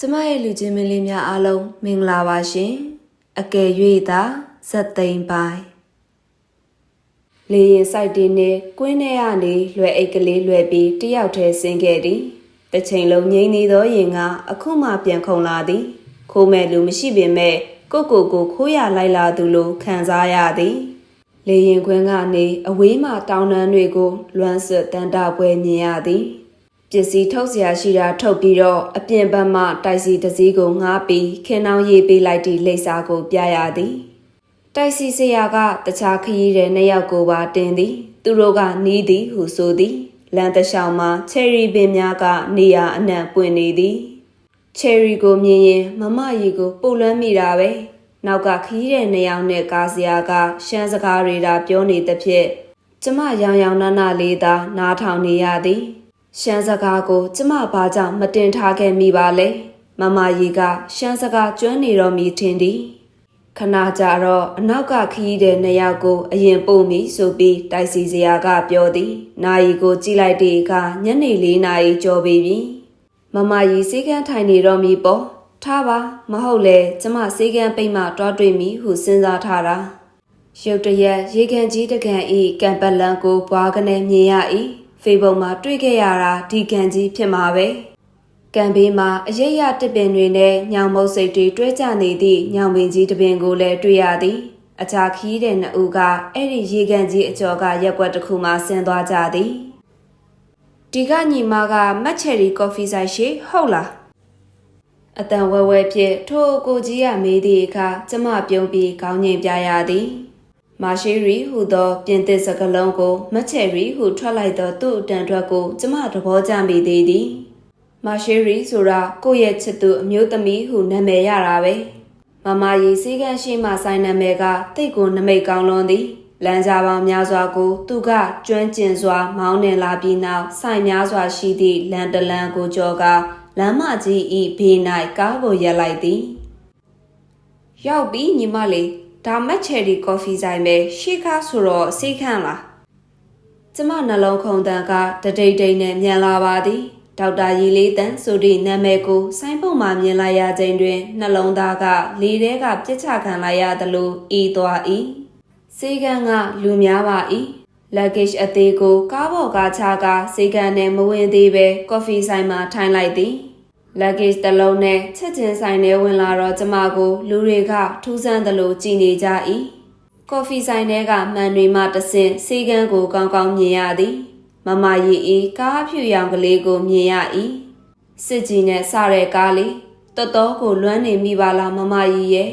ကျမရဲ့လူချင်းမင်းလေးများအားလုံးမင်္ဂလာပါရှင်အကယ်၍သာဇက်သိမ်းပိုင်းလေရင်စိုက်တင်းနဲ့ကွင်းထဲကနေလွယ်အိတ်ကလေးလွယ်ပြီးတယောက်တည်းဆင်းခဲ့သည်တစ်ချိန်လုံးငြိမ်နေသောရင်ကအခုမှပြန်ခုန်လာသည်ခိုးမဲ့လူမရှိပင်မဲ့ကိုကိုကိုခိုးရလိုက်လာသူလိုခံစားရသည်လေရင်ခွင်းကနေအဝေးမှတောင်းတန်းတွေကိုလွမ်းဆွတ်တန်တာပွဲမြင်ရသည် ပစ္စည်းထုတ်เสียရှိတာထုတ်ပြီးတော့အပြင်ဘက်မှတိုက်စီတစ်စီးကိုငှားပြီးခင်းနှောင်းရေးပေးလိုက်သည့်လိပ်စာကိုပြရသည်တိုက်စီဆရာကတခြားခရီးတဲ့နှစ်ယောက်ကိုပါတင်သည် သူတို့ကနီးသည်ဟုဆိုသည်လမ်းတစ်လျှောက်မှာချယ်ရီပင်များကနေရာအနှံ့ပွင့်နေသည်ချယ်ရီကိုမြင်ရင်မမရီကိုပုတ်လွမ်းမိတာပဲနောက်ကခရီးတဲ့နှစ်ယောက်နဲ့ကားစရာကရှမ်းစကားတွေသာပြောနေသဖြင့်ကျမရောင်ရောင်နာနာလေးသာနားထောင်နေရသည် ရှမ်းစကားကို ကျမဘာကြောင့်မတင်ထားခဲ့မိပါလဲမမကြီးကရှမ်းစကားကျွမ်းနေတော့မီထင်သည်ခဏကြာတော့အနောက်ကခရီးတဲ့နှစ်ယောက်ကိုအရင်ပို့မိဆိုပြီးတိုက်စီစရာကပြောသည်နာယီကိုကြည့်လိုက်တဲ့အခါညနေ၄နာရီကျော်ပြီပြီမမကြီးစေကန်းထိုင်နေတော့မီပေါ့ထားပါမဟုတ်လေကျမစေကန်းပိတ်မှတွားတွေ့မိဟုစဉ်းစားထားတာရုတ်တရက်ရေကန်ကြီးတကန်ဤကံပလန်ကိုဘွားကနေမြင်ရ၏ ဖေဘုတ်မှာတွေ့ခဲ့ရတာဒီကန်ကြီးဖြစ်မှာပဲကံဘေးမှာအရိပ်ရတစ်ပင်တွေနဲ့ညောင်မုတ်စိတ်တွေတွဲကြနေသည့်ညောင်ပင်ကြီးတစ်ပင်ကိုလည်းတွေ့ရသည်အခြားခီးတဲ့နှစ်ဦးကအဲ့ဒီရေကန်ကြီးအကျော်ကရက်ွက်တစ်ခုမှဆင်းသွားကြသည်ဒီကညီမကမတ်ချယ်ရီကော်ဖီဆိုင်ရှိဟုတ်လားအတန်ဝဲဝဲဖြင့်ထိုကိုကြီးရမေးသည့်အခါကျမပြုံးပြီးခေါင်းငိမ်ပြရသည် မာရှိရီဟူသောပြင်သစ်စကားလုံးကိုမတ်ချယ်ရီဟုထွက်လိုက်သောသူ့အတန်ထွက်ကိုကျမသဘောကျမိသေးသည်မာရှိရီဆိုတာကိုယ့်ရဲ့ချစ်သူအမျိုးသမီးဟုနာမည်ရတာပဲမမကြီးစီကန်းရှိမှဆိုင်နာမည်ကတိတ်ကိုနမိတ်ကောင်းလွန်သည်လမ်းကြားပေါင်းများစွာကို သူကကျွမ်းကျင်စွာ မောင်းနှင်လာပြီးနောက်ဆိုင်များစွာရှိသည့်လမ်းတလန်းကိုကြော်ကားလမ်းမကြီးဤဘေး၌ကားကိုရပ်လိုက်သည်ရောက်ပြီညီမလေး ဒါမက်ချယ်ရီကော်ဖီဆိုင်ပဲရှေ့ကားဆိုတော့စိတ်ခန့်လားကျမနှလုံးခုန်တန်ကတတိတ်တိတ်နဲ့မြန်လာပါသည်ဒေါက်တာရီလေးတန်ဆိုသည့်နာမည်ကိုဆိုင်းပုံမှာမြင်လိုက်ရချိန်တွင်နှလုံးသားကလေထဲကပြစ်ချခံလိုက်ရသလိုဤသွား၏စေကန်းကလူများပါ၏လက်ကစ်အသေးကိုကားပေါ်ကချကားစေကန်းနဲ့မဝင်သေးပဲကော်ဖီဆိုင်မှာထိုင်လိုက်သည် luggage တစ်လုံးနဲ့ချက်ချင်းဆိုင်ထဲဝင်လာတော့ကျမကို လူတွေကထူးဆန်းသလိုကြည်နေကြ၏ကော်ဖီဆိုင်ထဲကမှန်တွေမှတဆင့်စီကန်းကိုကောင်းကောင်းမြင်ရသည်မမရီဤကားဖြူရောင်ကလေးကိုမြင်ရ၏စစ်ကြီးနဲ့စတဲ့ကားလေးတော်တော်ကိုလွမ်းနေမိပါလားမမရီရဲ့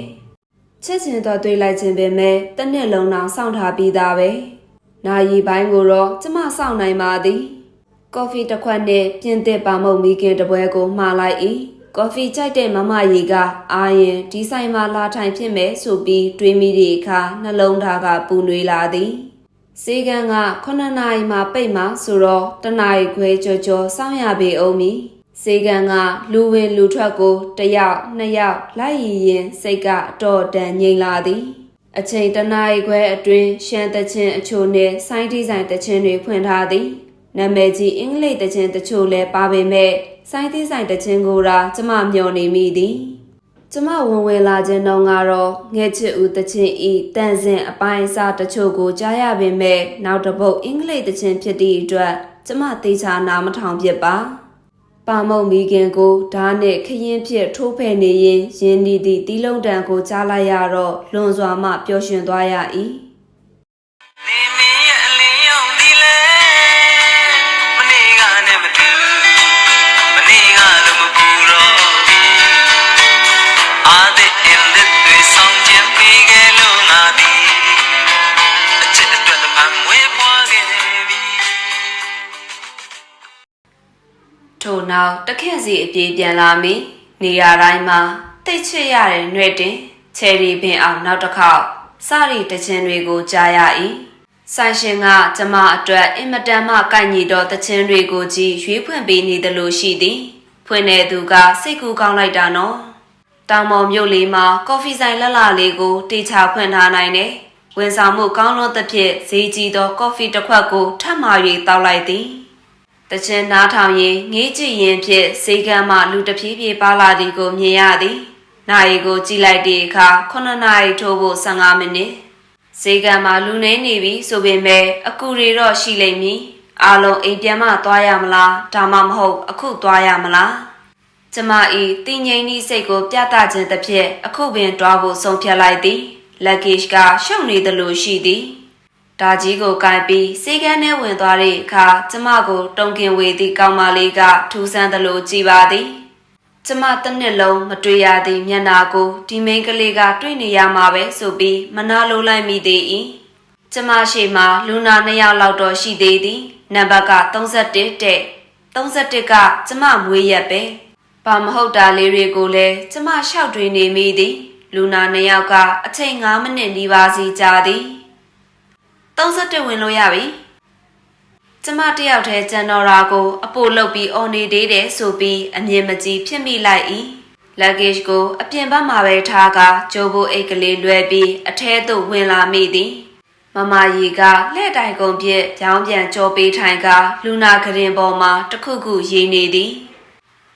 ချက်ချင်းတော့တွေးလိုက်ခြင်းပဲမဲ့တစ်နှစ်လုံးတောင်စောင့်ထားပြီးသားပဲနာရီပိုင်းကိုတော့ကျမစောင့်နိုင်ပါသည် ကော်ဖီတစ်ခွက်နဲ့ပြင်သစ်ပါမုတ်မီကင်တစ်ပွဲကိုမှားလိုက်၏ကော်ဖီကြိုက်တဲ့မမရီကအာရင်ဒီဆိုင်မှာလာထိုင်ဖြစ်မယ်ဆိုပြီးတွေးမိသည့်အခါနှလုံးသားကပူနွေးလာသည်စေကန်းက9နာရီမှပိတ်မှဆိုတော့တနာရီခွဲကြော်ကြော်စောင့်ရပေအောင်မီစေကန်းကလူဝင်လူထွက်ကိုတစ်ယောက်နှစ်ယောက်လိုက်ရည်ရင်စိတ်ကအတော်တန်ငြိမ်လာသည်အချိန်တနာရီခွဲအတွင်းရှမ်းတချင်းအချို့နဲ့ဆိုင်းဒီဇိုင်တချင်းတွေဖွင့်ထားသည် နာမည်ကြီးအင်္ဂလိပ်တချင်းတချို့လည်းပါပေမဲ့ဆိုင်းဒီဇိုင်တချင်းကိုသာကျမမျှော်နေမိသည်ကျမဝင်ဝင်လာခြင်းတော့ကတော့ငဲ့ချစ်ဦးတချင်းဤတန်စင်အပိုင်းအစားတချို့ကိုကြားရပေမဲ့နောက်တစ်ပုတ်အင်္ဂလိပ်တချင်းဖြစ်သည့်အတွက်ကျမသေချာနားမထောင်ဖြစ်ပါပါမုံမီခင်ကိုဓာတ်နဲ့ခရင်ဖြစ်ထိုးဖယ်နေရင်ရင်းနီသည့်တီးလုံးတံကိုကြားလိုက်ရတော့လွန်စွာမှပျော်ရွှင်သွားရ၏ နောက်တခက်စီအပြေးပြန်လာမိနေရာတိုင်းမှာတိတ်ချစ်ရတဲ့နှွဲ့တင်ချယ်ရီပင်အောင်နောက်တစ်ခေါက်စရီတခြင်းတွေကိုကြားရ၏ဆိုင်ရှင်ကကျမအတွက်အင်မတန်မှကိုက်ညီသောတခြင်းတွေကိုကြည့်ရွေးဖွင့်ပေးနေသလိုရှိသည်ဖွင့်တဲ့သူကစိတ်ကူးကောင်းလိုက်တာနော်တောင်ပေါ်မြို့လေးမှာကော်ဖီဆိုင်လှလှလေးကိုတေချာဖွင့်ထားနိုင်တယ်ဝန်ဆောင်မှုကောင်းလွန်းသဖြင့်ဈေးကြီးသောကော်ဖီတစ်ခွက်ကိုထပ်မ၍တောက်လိုက်သည် တချင်နားထောင်ရင်ငေးကြည့်ရင်ဖြင့်စေကံမှလူတစ်ပြေးပြေးပါလာသည်ကိုမြင်ရသည်။နိုင်ကိုကြည့်လိုက်တဲ့အခါ9နာရီထိုးဖို့15မိနစ်။စေကံမှာလူနေနေပြီဆိုပေမဲ့အကူတွေတော့ရှိလိမ့်မည်။အားလုံးအိမ်ပြန်မှသွားရမလားဒါမှမဟုတ်အခုသွားရမလား။ကျမဤတင်ငိမ့်ဤစိတ်ကိုပြသခြင်းတစ်ဖြစ်အခုပင်တွားဖို့ဆုံးဖြတ်လိုက်သည်။ luggage ကရှုပ်နေသလိုရှိသည်။ ဒါကြီးကိုကင်ပြီးစေကန်းထဲဝင်သွားတဲ့အခါကျမကိုတုံကင်ဝေသည့်ကောင်မလေးကထူဆန်းသလိုကြည်ပါသည်ကျမတစ်နှစ်လုံးမတွေ့ရသည့်မျက်နာကိုဒီမိန်းကလေးကတွေ့နေရမှာပဲဆိုပြီးမနာလိုလိုက်မိသေး၏ကျမရှိမှလူနာနှစ်ယောက်လောက်တော့ရှိသေးသည်နံပါတ်က31တဲ့31ကကျမမွေးရက်ပဲဘာမဟုတ်တာလေးတွေကိုလည်းကျမလျှောက်တွေနေမိသည်လူနာနှစ်ယောက်ကအချိန်9မိနစ်နီးပါးစီကြာသည် 31ဝင်လို့ရပြီကျမတယောက်တည်းကြံတော်ရာကို အပိုလုတ်ပြီးအော်နေသေးတယ်ဆိုပြီးအမြင်မကြီးဖြစ်မိလိုက်၏လက်ဂေ့ကိုအပြင်ဘက်မှာပဲထားကဂျိုးဘိုအိတ်ကလေးလွှဲပြီးအထဲသို့ဝင်လာမိသည်မမရီကလက်တိုင်ကုန်ပြက်ကြောင်းပြန်ကြောပေးထိုင်ကလူနာကရင်ပေါ်မှာတခုခုရေးနေသည်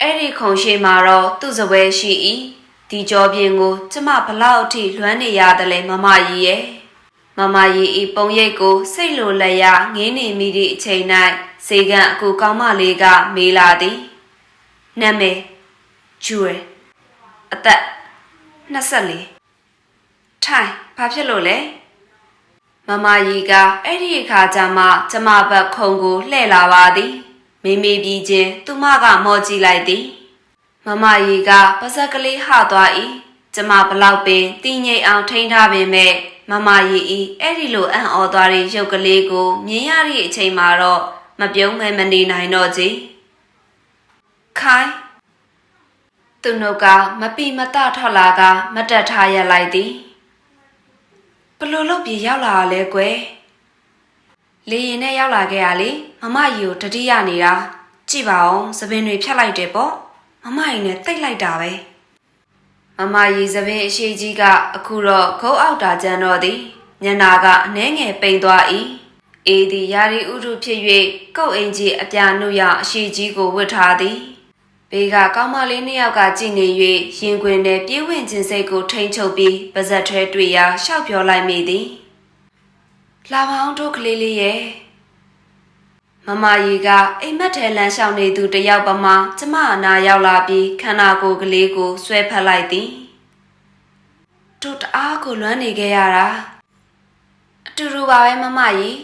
အဲ့ဒီခုံရှိမှာတော့သူ့စပွဲရှိ၏ဒီကြောပြင်ကို ကျမဘလောက်အထိလွမ်းနေရတယ်လဲမမရီရဲ့ မမရီဤပုံရိပ်ကိုစိတ်လိုလက်ရငင်းနေမိသည့်အချိန်၌စေကံအကူကောင်းမလေးကမေးလာသည်နာမည်ဂျူရယ်အသက်24ထိုင်ဘာဖြစ်လို့လဲမမရီကအဲ့ဒီအခါကျမှကျမဘက်ခုံကိုလှဲ့လာပါသည်မေမေပြီးချင်းသူမကမော်ကြည့်လိုက်သည်မမရီကပါဇက်ကလေးဟသွား၏ကျမဘလောက်ပင်တင်းငိတ်အောင်ထိန်းထားပေမဲ့ မမရီဤအဲ့ဒီလိုအံ့ဩသွားတဲ့ရုပ်ကလေးကိုမြင်ရသည့်အချိန်မှာတော့မပြုံးမဲမနေနိုင်တော့ကြည်ခိုင်သူနှုတ်ကမပီမတထွက်လာက မတက်ထားရလိုက်သည်ဘလို့လို့ပြေရောက်လာလဲကွယ်လေရင်နဲ့ရောက်လာခဲ့ရလေမမကြီးကိုတတိယနေတာကြည့်ပါအောင်သပင်တွေဖြတ်လိုက်တယ်ပေါ့မမကြီးနဲ့တိတ်လိုက်တာပဲ မမကြီးသပင်အရှိကြီးကအခုတော့ခုတ်အောက်တာကြမ်းတော့သည်ညနာကအနှဲငယ်ပိန်သွား၏အေးသည်ယာရီဥထုဖြစ်၍ကုတ်အင်ကြီးအပြာနုရအရှိကြီးကိုဝတ်ထားသည်ဘေးကကောင်းမလေးနှစ်ယောက်ကကြည်နေ၍ရင်ခွင်ထဲပြေးဝင်ခြင်းစိတ်ကိုထိန်ချုပ်ပြီးပါဇက်ထဲတွေ့ရာရှောက်ပြောလိုက်မိသည်လာပါအောင်တို့ကလေးလေးရဲ့ မမကြီးကအိမ်မက်ထဲလမ်းလျှောက်နေသူတယောက်ပမာကျမအနာရောက်လာပြီးခန္ဓာကိုယ်ကလေးကိုဆွဲဖက်လိုက်သည်တို့တအားကိုလွမ်းနေခဲ့ရတာအတူတူပါပဲမမကြီး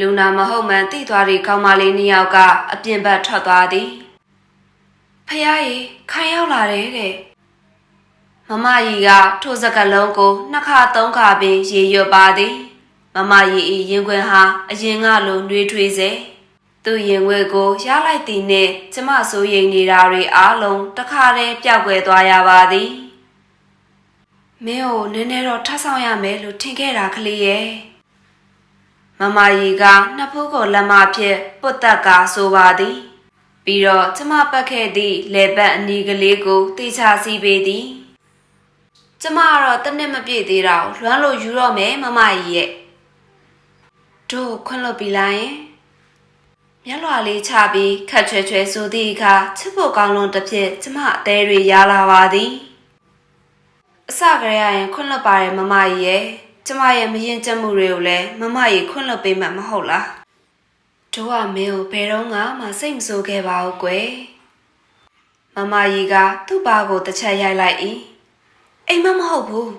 လူနာမဟုတ်မှန်တိသွားတဲ့ကောင်းမလေးနှစ်ယောက်ကအပြင်ဘက်ထွက်သွားသည်ဖះရေခိုင်ရောက်လာတယ်တဲ့မမကြီးကထိုစကလုံးကိုနှစ်ခါသုံးခါပင်ရေရွတ်ပါသည် မမကြီးဤရင်ခွင်ဟာအရင်ကလိုနှွေးထွေးစေသူ့ရင်ခွင်ကိုရလိုက်သည်နှင့်ကျမစိုးရိမ်နေတာတွေအားလုံးတခါတည်းပျောက်ကွယ်သွားရပါသည်မင်းကိုနည်းနည်းတော့ထပ်ဆောင်ရမယ်လို့ထင်ခဲ့တာကလေးရဲ့မမကြီးကနှစ်ဖူးကိုလက်မဖြင့်ပုတ်တက်ကဆိုပါသည်ပြီးတော့ကျမပတ်ခဲ့သည့်လေပတ်အနီးကလေးကိုတေချာစီပေးသည်ကျမကတော့တနစ်မပြည့်သေးတာကိုလွမ်းလို့ယူတော့မယ်မမကြီးရဲ့ တို့ခွင့်လွတ်ပြီလားယင်မျက်လွှာလေးချပြီးခတ်ချွဲချွဲဆိုသည့်အခါချစ်ဖို့ကောင်းလွန်တစ်ဖြစ်ကျမအသေးတွေရလာပါသည်အစကရရင်ခွင့်လွတ်ပါတယ်မမကြီးရဲ့ကျမရဲ့မရင်ကျက်မှုတွေကိုလည်းမမကြီးခွင့်လွတ်ပေးမှမဟုတ်လားတို့ကမင်းကိုဘယ်တော့မှစိတ်မဆိုးခဲ့ပါဘူးကွယ်မမကြီးကသူ့ဘာကိုတစ်ချက်ရိုက်လိုက်၏အိမ်မမဟုတ်ဘူး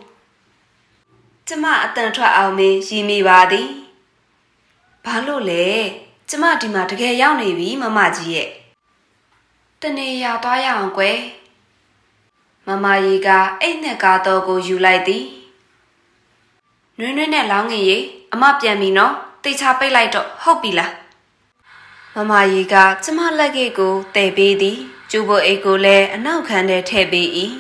ကျမအတန်ထွက်အောင်မင်းရည်မိပါသည် ဘာလို့လဲကျမဒီမှာတကယ်ရောက်နေပြီမမကြီးရဲ့တနေရသွားရအောင်ကွယ်မမကြီးကအိတ်နဲ့ကားတော့ကိုယူလိုက်သည်နွင်းနွင်းနဲ့လောင်းငင်ရေအမပြန်ပြီနော်တေချာပိတ်လိုက်တော့ဟုတ်ပြီလားမမကြီးကကျမလက်ကေကိုတဲ့ပေးသည်ကျူဘအိတ်ကိုလည်းအနောက်ခံထဲထည့်ပေး၏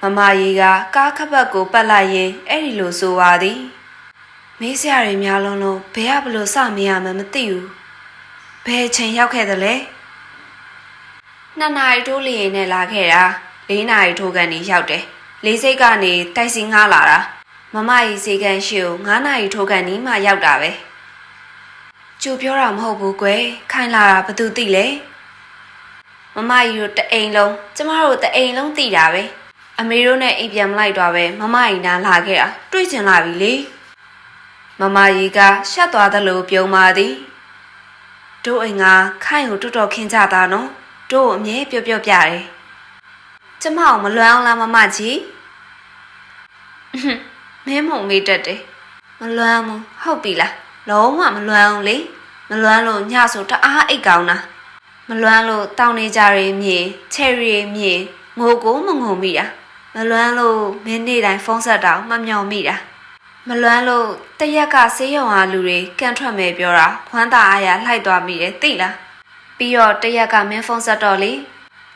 မမကြီးကကားခပတ်ကိုပတ်လိုက်ရင်အဲ့ဒီလိုဆိုပါသည် မေးစရာတွေများလုံးလုံးဘယ်ကဘလို့စမရမှန်းမသိဘူးဘယ်အချိန်ရောက်ခဲ့သလဲနှစ်နာရီတိုးလျင်နဲ့လာခဲ့တာလေးနာရီထိုးကန်နေရောက်တယ်လေးစိတ်ကနေတိုက်စီငားလာတာမမကြီးစေကန်ရှိကို9နာရီထိုးကန်နီးမှရောက်တာပဲကြိုပြောတာမဟုတ်ဘူးကွယ်ခိုင်းလာတာဘသူသိလဲမမကြီးတို့တအိမ်လုံးကျမတို့တအိမ်လုံးသိတာပဲအမေတို့နဲ့အိမ်ပြန်မလိုက်တော့ပဲမမကြီးနားလာခဲ့တာတွေးချင်လာပြီလေ မမကြီးကရှက်သွားသလိုပြုံးပါသည်တို့အိမ်ကခိုင်းကိုတော်တော်ခင်းကြတာနော်တို့အမြဲပြောပြောပြတယ်ကျမအောင်မလွမ်းအောင်လားမမကြီးအဟွန်းမင်းမုံမေးတတ်တယ်မလွမ်းဘူးဟုတ်ပြီလားလုံးဝမလွမ်းအောင်လေမလွမ်းလို့ညဆိုတအားအိတ်ကောင်းတာမလွမ်းလို့တောင်းနေကြရမြင်ချယ်ရီမြင်ငိုကိုမငုံမိတာမလွမ်းလို့မင်းနေ့တိုင်းဖုန်းဆက်တောင်မမျော်မိတာ မလွမ်းလို့တရက်ကဆေးရုံအားလူတွေကန်ထွက်မယ်ပြောတာခွမ်းသာအားရလှိုက်သွားမိတယ်သိလားပြီးတော့တရက်ကမင်းဖုန်းဆက်တော့လေ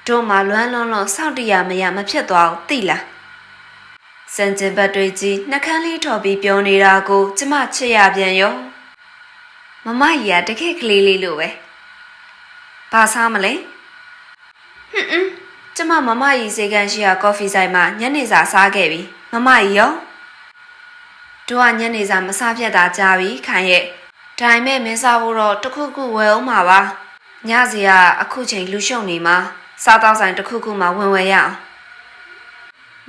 တို့မှလွမ်းလွန်းလွန်းစောင့်တရမရမဖြစ်သွားဘူးသိလားစံကျင်ဘတ်တွေကြီးနှကန်းလေးထော်ပြီးပြောနေတာကို ကျမချစ်ရပြန်ရောမမကြီးကတကယ်ကလေးလေးလိုပဲဘာစားမလဲဟွန်းအင်းကျမမမကြီးစေကန်ရှိရာကော်ဖီဆိုင်မှာညနေစာစားခဲ့ပြီမမကြီးရော တို့ကညနေစာမစားပြတ်တာကြာပြီခိုင်ရဲ့ဒါပေမဲ့မင်းစားဖို့တော့တစ်ခုခုဝယ်အောင်ပါပါညစီကအခုချိန်လူရှုံနေမှာစားတော့ဆိုင်တစ်ခုခုမှဝင်ဝယ်ရအောင်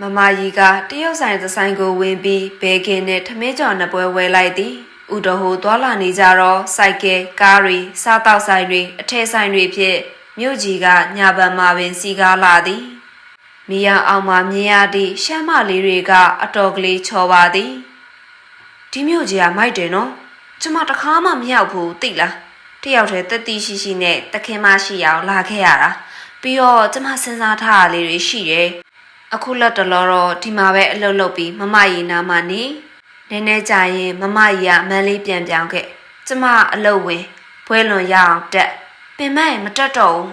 မမကြီးကတရုတ်ဆိုင်သဆိုင်ကိုဝင်ပြီးဘေကင်နဲ့ထမင်းကြော်နှစ်ပွဲဝယ်လိုက်သည်ဥတော်ဟိုသွာလာနေကြတော့စိုက်ကဲကားတွေစားတောက်ဆိုင်တွေအထက်ဆိုင်တွေဖြင့်မြို့ကြီးကညာဘက်မှာပင်စီကားလာသည်မိရအောင်မှမြင်ရသည့်ရှမ်းမလေးတွေကအတော်ကလေးချော်ပါသည် ဒီမြို့ကြီးကမိုက်တယ်နော်ကျမတခါမှမရောက်ဘူးသိလားတယောက်တည်းတက်တီရှိရှိနဲ့တခင်မရှိအောင်လာခဲ့ရတာပြီးတော့ကျမစဉ်းစားထားတာလေးတွေရှိတယ်အခုလက်တလောတော့ဒီမှာပဲအလုပ်လုပ်ပြီးမမရီနာမနေနည်းနည်းကြာရင်မမရီကမန်းလေးပြန်ပြောင်းခဲ့ကျမအလုပ်ဝင်ဘွဲလွန်ရအောင်တက်ပင်မရင်မတက်တော့ဘူး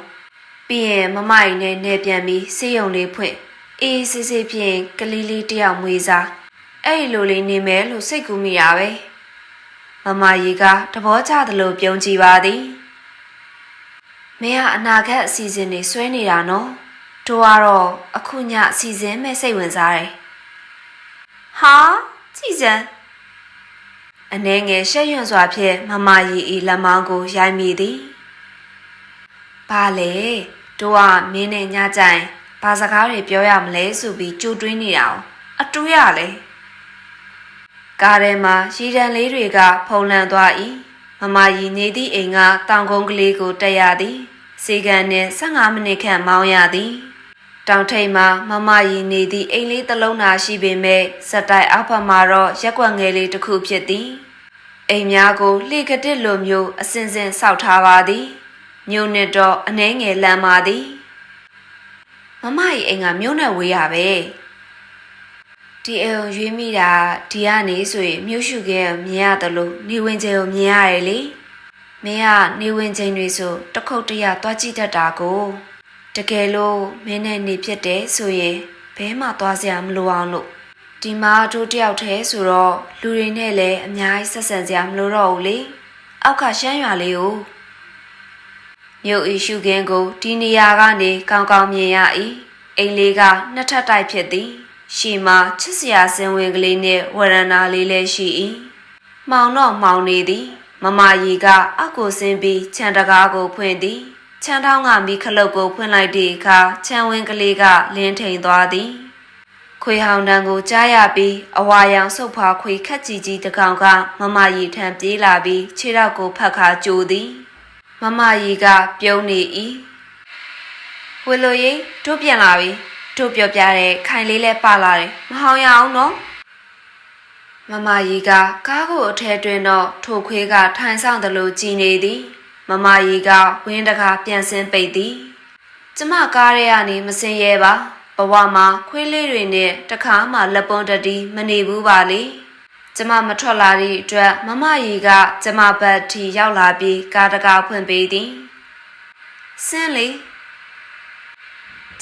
ပြီးရင်မမရီနဲ့နေပြန်ပြီးစေးရုံလေးဖွင့်အေးဆေးဆေးဖြင့်ကလေးလေးတယောက်မွေးစား အဲ့ဒီလိုလေးနေမယ်လို့စိတ်ကူးမိရပဲမမရီကတဘောကျသလိုပြုံးကြည့်ပါသည်မင်းကအနာဂတ်အစီအစဉ်တွေဆွဲနေတာနော်တို့ကတော့အခုညအစီအစဉ်မဲ့စိတ်ဝင်စားတယ်။ဟာကြည်စံအနေငယ်ရှက်ရွံ့စွာဖြင့်မမရီဤလက်မောင်းကိုရိုက်မိသည်။ဘာလဲတို့ကမင်းနဲ့ညကြိုင်ဘာစကားတွေပြောရမလဲဆိုပြီးကြိုတွေးနေတာ။အတူရလေ။ ကားထဲမှာရီတန်လေးတွေက ဖုံးလန်းသွား၏။မမရီနေသည့်အိမ်ကတောင်ကုန်းကလေးကိုတက်ရသည်။စေကန်နှင့်15မိနစ်ခန့်မောင်းရသည်။တောင်ထိပ်မှာမမရီနေသည့်အိမ်လေးတစ်လုံးသာရှိပေမဲ့စက်တိုက်အောက်ဘက်မှာတော့ရက်ွက်ငယ်လေးတစ်ခုဖြစ်သည်အိမ်များကိုလှေကတစ်လိုမျိုးအစင်စင်ဆောက်ထားပါသည်မြို့နဲ့တော့အနှဲငယ်လမ်းပါသည်မမရီအိမ်ကမြို့နဲ့ဝေးရပဲ ဒီအိမ်ကိုရွေးမိတာဒီကနေဆိုရင်မြို့ရှုခဲကိုမြင်ရတယ်လို့နေဝင်ကျဲကိုမြင်ရတယ်လေမင်းကနေဝင်ချိန်တွေဆိုတစ်ခုတ်တရတွားကြည့်တတ်တာကိုတကယ်လို့မင်းနဲ့နေဖြစ်တယ်ဆိုရင်ဘဲမှသွားစရာမလိုအောင်လို့ဒီမှာတို့တယောက်တည်းဆိုတော့လူတွေနဲ့လည်းအများကြီးဆက်ဆံစရာမလိုတော့ဘူးလေအောက်ကရှမ်းရွာလေးကိုမြို့ဤရှုခင်းကိုဒီနေရာကနေကောင်းကောင်းမြင်ရ၏အိမ်လေးကနှစ်ထပ်တိုက်ဖြစ်သည် ရှီမှာချစ်စရာစင်ဝင်ကလေးနဲ့ဝရဏာလေးလည်းရှိ၏မှောင်တော့မှောင်နေသည်မမကြီးကအောက်ကိုဆင်းပြီးခြံတကားကိုဖွင့်သည်ချမ်းထောင်းကမိခလုတ်ကိုဖွင့်လိုက်သည့်အခါချမ်းဝင်းကလေးကလင်းထိန်သွားသည်ခွေဟောင်တန်းကိုကြားရပြီးအဝါရောင်ဆုပ်ဖွာခွေခက်ကြီးကြီးတစ်ကောင်ကမမရီထံပြေးလာပြီးခြေထောက်ကိုဖက်ခါကြိုသည်မမရီကပြုံးနေ၏ဝေလိုရီတို့ပြန်လာပြီ တို့ပြောပြတဲ့ခိုင်လေးလဲပါလာတယ်မဟောင်ရအောင်နော်မမရီကကားကိုအထဲတွင်တော့ထိုခွေးကထိုင်ဆောင်သလိုကြည်နေသည်မမရီကဝင်းတကားပြန်ဆင်းပိတ်သည်ကျမကားရဲကနေမစင်ရဲပါဘဝမှာခွေးလေးတွေနဲ့တခါမှလက်ပွန်တတီမနေဘူးပါလေကျမမထွက်လာသည့်အတွက်မမရီကကျမဘက်ထီရောက်လာပြီးကားတကားဖွင့်ပေးသည်ဆင်းလေ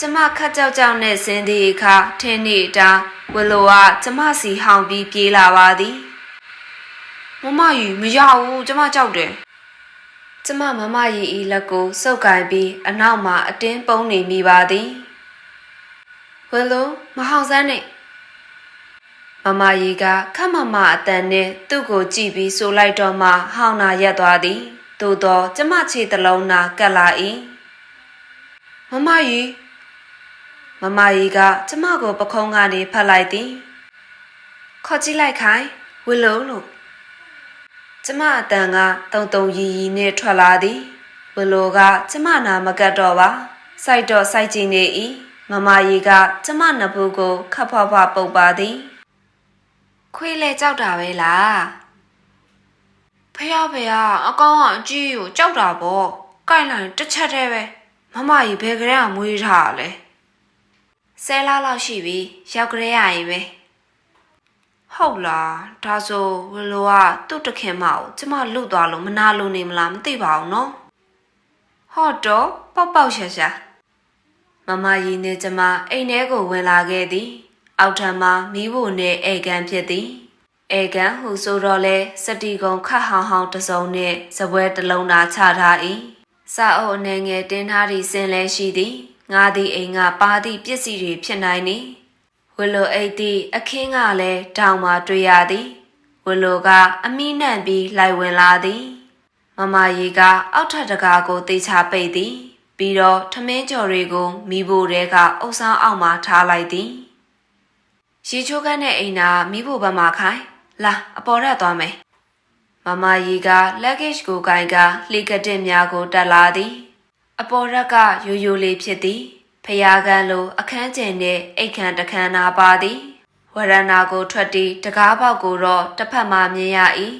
ကျမခက်ကြောက်ကြောက်နဲ့ဆင်းသည့်အခါထင်းနေတာဝလိုကကျမစီဟောင်ပြီးပြေးလာပါသည်မမရီမရဘူးကျမကြောက်တယ်ကျမမမရီဤလက်ကိုစုပ်ကိုင်ပြီးအနောက်မှာအတင်းပုံနေမိပါသည်ဝယ်လိုမဟောင်စမ်းနဲ့မမမကြီးကခက်မမအတန်နဲ့သူ့ကိုကြည့်ပြီးဆိုလိုက်တော့မှဟောင်းနာရက်သွားသည်သို့တော့ကျမခြေတလုံးနာကတ်လာ၏မမကြီး မမကြီးကကျမကိုပခုံးကနေဖတ်လိုက်သည်ခေါ်ကြည့်လိုက်ခိုင်းဝီလုံးလို့ကျမအတန်ကတုံတုံရီရီနဲ့ထွက်လာသည်ဝီလိုကကျမနာမကတ်တော့ပါစိုက်တော့စိုက်ကြည့်နေ၏မမကြီးကကျမနှစ်ဖူးကိုခပ်ဖွားဖွားပုတ်ပါသည်ခွေးလဲကြောက်တာပဲလားဖះဖះအကောင်ကအကြီးကိုကြောက်တာပေါ့ကြိုက်လိုက်တစ်ချက်တည်းပဲမမကြီးဘယ်ကလေးကမွေးထားလဲ ဆယ်လားလောက်ရှိပြီရောက်ကလေးရရင်ပဲဟုတ်လားဒါဆိုဝလိုကသူ့တခင်မကိုကျမလွတ်သွားလို့မနာလို့နေမလားမသိပါဘူးနော်ဟော့တော့ပေါက်ပေါက်ရှာရှာမမကြီးနဲ့ကျမအိမ်ထဲကိုဝင်လာခဲ့သည် အောက်ထံမှာမိဖို့နဲ့ဧကန်ဖြစ်သည်ဧကန်ဟုဆိုတော့လဲစတီကုံခတ်ဟောင်းဟောင်းတစ်စုံနဲ့စပွဲတစ်လုံးသာချထား၏စာအုပ်အနေငယ်တင်းထားသည့်စင်လဲရှိသည် ငါသည်အိမ်ကပါသည့်ပစ္စည်းတွေဖြစ်နိုင်သည်ဝလိုအိတ်သည့်အခင်းကလည်းတောင်မှတွေ့ရသည်ဝလိုကအမိနှံ့ပြီးလိုက်ဝင်လာသည်မမကြီးကအောက်ထပ်တကားကိုတေချာပိတ်သည်ပြီးတော့ထမင်းကြော်တွေကိုမိဖို့တဲကအုပ်ဆောင်အောက်မှထားလိုက်သည်ရေချိုးကန်းတဲ့အိမ်နာမိဖို့ဘက်မှာခိုင်းလာအပေါ်ရက်သွားမယ်မမကြီးက luggage ကိုကင်ကလှေကတစ်များကိုတက်လာသည် အပေါ်ရက်ကရိုးရိုးလေးဖြစ်သည်ဖျားကန်းလိုအခန်းကျင်နဲ့အိတ်ခမ်းတစ်ခမ်းနာပါသည်ဝရဏာကိုထွက်တီးတကားပေါက်ကိုတော့တစ်ဖက်မှမြင်ရ၏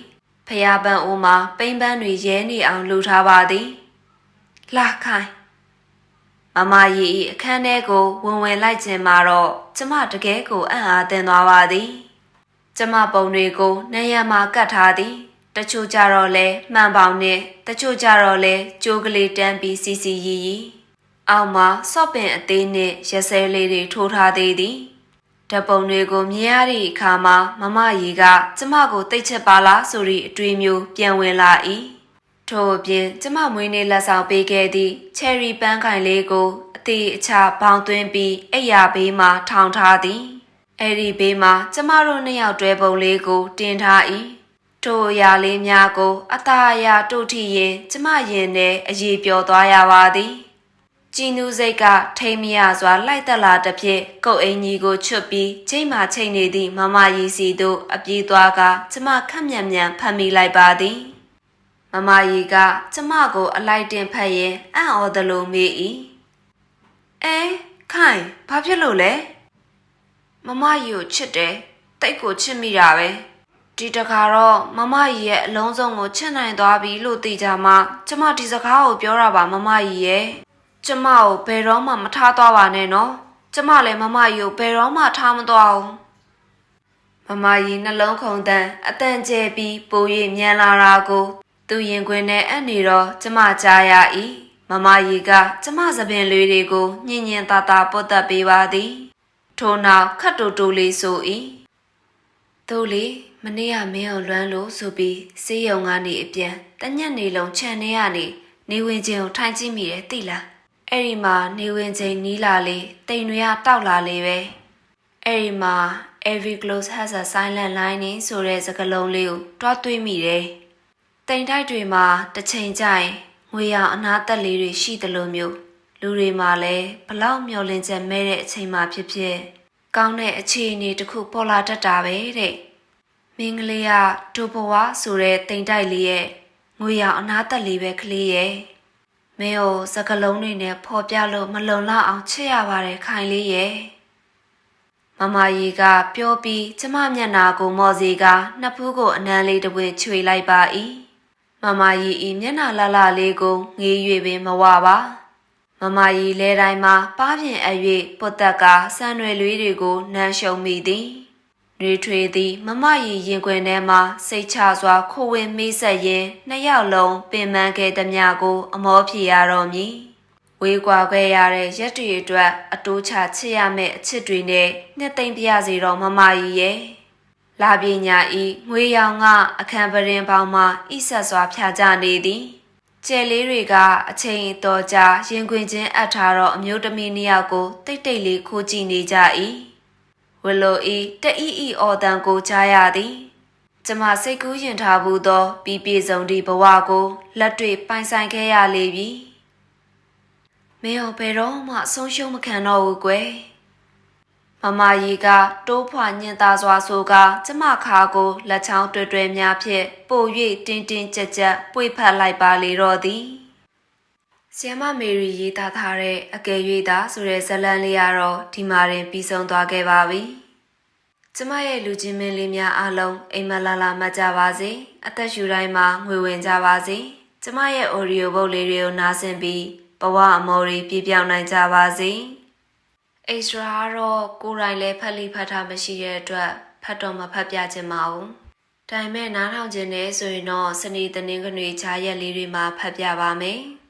ဖျားပန်းအိုးမှာပိန်ပန်းတွေရဲနေအောင်လှူထားပါသည်လာခိုင်းမမကြီး၏အခန်းထဲကိုဝင်ဝင်လိုက်ခြင်းမှာတော့ကျမတကယ်ကိုအံ့အားသင့်သွားပါသည် ကျမပုံတွေကိုနေရမှာကတ်ထားသည် တချို့ကြတော့လဲမှန်ပေါင်နဲ့တချို့ကြတော့လဲကြိုးကလေးတန်းပြီးစီစီရီရီအောက်မှာစော့ပင်အသေးနဲ့ရက်စဲလေးတွေထိုးထားသေးသည်ဓပုံတွေကိုမြင်ရသည့်အခါမှာမမကြီးကကျမကိုတိတ်ချက်ပါလားဆိုသည့်အတွေးမျိုးပြန်ဝင်လာ၏ထို့အပြင်ကျမမွေးနေ့လက်ဆောင်ပေးခဲ့သည့်ချယ်ရီပန်းခိုင်လေးကိုအသေးအချဘောင်းသွင်းပြီးအိယာဘေးမှထောင်ထားသည်အဲ့ဒီဘေးမှာကျမတို့နှစ်ယောက်တွဲပုံလေးကိုတင်ထား၏ ထို့အရာလေးများကိုအသာအရာတို့ထီရင်ကျမရင်နဲ့အရေးပြောသွားရပါသည်ကြည်နူးစိတ်ကထိမ်မရစွာလိုက်တက်လာတစ်ဖြစ်ကုတ်အင်ကြီးကိုချွတ်ပြီးချိန်မှချိန်နေသည့်မမရီစီတို့အပြေးသွားကကျမခက်မြန်မြန်ဖမ်းမိလိုက်ပါသည်မမရီကကျမကိုအလိုက်တင်ဖက်ရင်အံ့ဩသလိုမေး၏အဲခိုင်ဘာဖြစ်လို့လဲမမရီကိုချစ်တယ်တိတ်ကိုချစ်မိတာပဲ ဒီတခါတော့မမရီရဲ့အလုံးစုံကိုချစ်နိုင်သွားပြီလို့သိကြမှကျမဒီစကားကိုပြောတာပါမမရီရဲ့ကျမကိုဘယ်တော့မှမထားသွားပါနဲ့နော်ကျမလည်းမမကြီးကိုဘယ်တော့မှထားမသွားဘူးမမကြီးနှလုံးခုန်တန်းအတန်ကျဲပြီးပို၍မြန်လာတာကိုသူရင်ခွင်နဲ့အံ့နေတော့ကျမကြားရ၏မမကြီးကကျမသပင်လေးတွေကိုညင်ညင်သာသာပုတ်တက်ပေးပါသည်ထို့နောက်ခတ်တူတူလေးဆို၏တို့လေ မနေ့ကမင်းကိုလွမ်းလို့ဆိုပြီးစေးရုံကနေအပြန်တညက်နေလုံးခြံနေရနေနေဝင်ချင်းကိုထိုင်ကြည့်မိတယ်သိလားအဲ့ဒီမှာနေဝင်ချိန်နီးလာလေတိမ်တွေကတောက်လာလေပဲအဲ့ဒီမှာ every close has a silent lining ဆိုတဲ့စကားလုံးလေးကိုတွားတွေးမိတယ်တိမ်တိုက်တွေမှာတစ်ချိန်ကျရင်ငွေရောင်အနာသက်လေးတွေရှိသလိုမျိုးလူတွေမှာလည်းဘလောက်မျောလင့်ချက်မဲ့တဲ့အချိန်မှာဖြစ်ဖြစ်ကောင်းတဲ့အခြေအနေတစ်ခုပေါ်လာတတ်တာပဲတဲ့ မင်းကလေးကဒိုဘဝဆိုတဲ့တိမ်တိုက်လေးရဲ့ငွေရောင်အနာသက်လေးပဲကလေးရဲ့မင်းကိုစကလုံးတွေနဲ့ဖော်ပြလို့မလုံလောက်အောင်ချစ်ရပါတယ်ခိုင်လေးရဲ့မမကြီးကပြောပြီးကျမမျက်နာကိုမော်စီကနှစ်ဖူးကိုအနမ်းလေးတစ်ပွင့်ချွေလိုက်ပါ၏မမကြီးဤမျက်နာလှလှလေးကိုငေး၍ပင်မဝပါမမကြီးလဲတိုင်းမှာပါးပြင်အပ်၍ပုတ်တက်ကဆန်ရွယ်လေးတွေကိုနမ်းရှုံမိသည် နှွေထွေသည်မမကြီးရင်ခွင်ထဲမှစိတ်ချစွာခိုဝင်မိဆက်ရင်းနှစ်ယောက်လုံးပင်ပန်းခဲ့သည်များကို အမောဖြေရတော့မည်ဝေးကွာခဲ့ရတဲ့ရက်တွေအတွက်အတိုးချချစ်ရမယ့်အချစ်တွေနဲ့နှစ်သိမ့်ပြရစီတော့မမကြီးရဲ့လာပညာဤငွေရောင်ကအခန်းပရင်ပေါင်းမှဣဆက်စွာဖြာကြနေသည်ကျဲလေးတွေကအချိန်တော်ကြာရင်ခွင်ချင်းအပ်ထားတော့အမျိုးသမီးနှစ်ယောက်ကိုတိတ်တိတ်လေးခိုးကြည့်နေကြ၏ ဝလိုဤတအီအီအော်တန်ကိုကြားရသည်ကျမစိတ်ကူးရင်ထားဘူးသောပြီးပြေဆုံးသည့်ဘဝကိုလက်တွေ့ပိုင်ဆိုင်ခဲ့ရလေပြီမင်းတို့ဘယ်တော့မှဆုံးရှုံးမခံတော့ဘူးကွယ်မမကြီးကတိုးဖွာညင်သားစွာဆိုကကျမခါကိုလက်ချောင်းတွဲတွဲများဖြင့်ပို၍တင်းတင်းကြပ်ကြပ်ပွေဖက်လိုက်ပါလေတော့သည် ဆီယမမေရီရေးသားထားတဲ့အကယ်၍သာဆိုတဲ့ဇတ်လန်လေးကတော့ဒီမှာတင်ပြီးဆုံးသွားခဲ့ပါပြီ။ကျမရဲ့လူချင်းမင်းလေးများအားလုံးအိမ်မလာလာမှတ်ကြပါစေ။အသက်ရှူတိုင်းမှာငွေဝင်ကြပါစေ။ကျမရဲ့ audio ဘုတ်လေးတွေကိုနားဆင်ပြီးဘဝအမော်တွေပြည့်ပြောင်းနိုင်ကြပါစေ။အိစရာကတော့ကိုယ်တိုင်လည်းဖတ်လိဖတ်တာမရှိတဲ့အတွက်ဖတ်တော့မဖတ်ပြချင်ပါဘူး။ဒါပေမဲ့နားထောင်ခြင်းနဲ့ဆိုရင်တော့စနေတနင်္ဂနွေခြားရက်လေးတွေမှာဖတ်ပြပါမယ်။